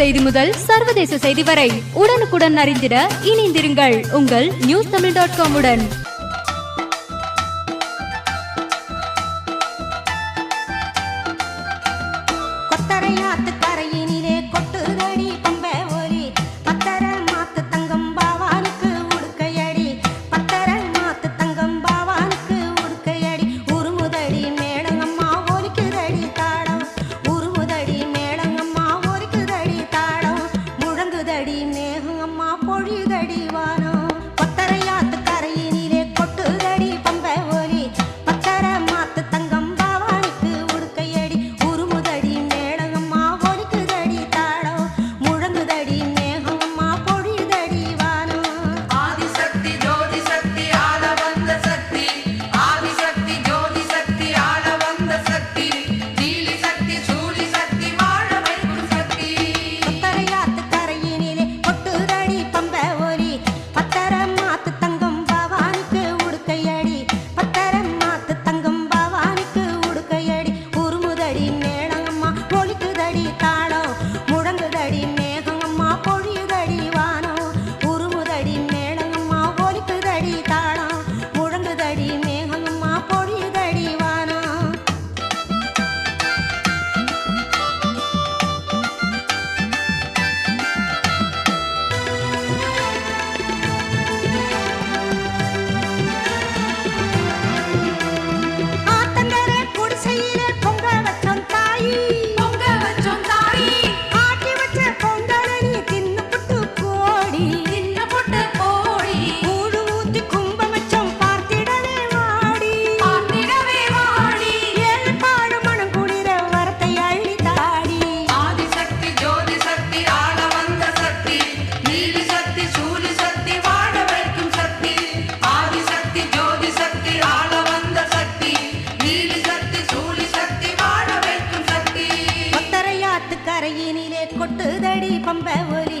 செய்தி முதல் சர்வதேச செய்தி வரை உடனுக்குடன் அறிந்திட இணைந்திருங்கள். உங்கள் நியூஸ் தமிழ் டாட் காம் உடன். கொட்டுதடி பம்ப ஒலி.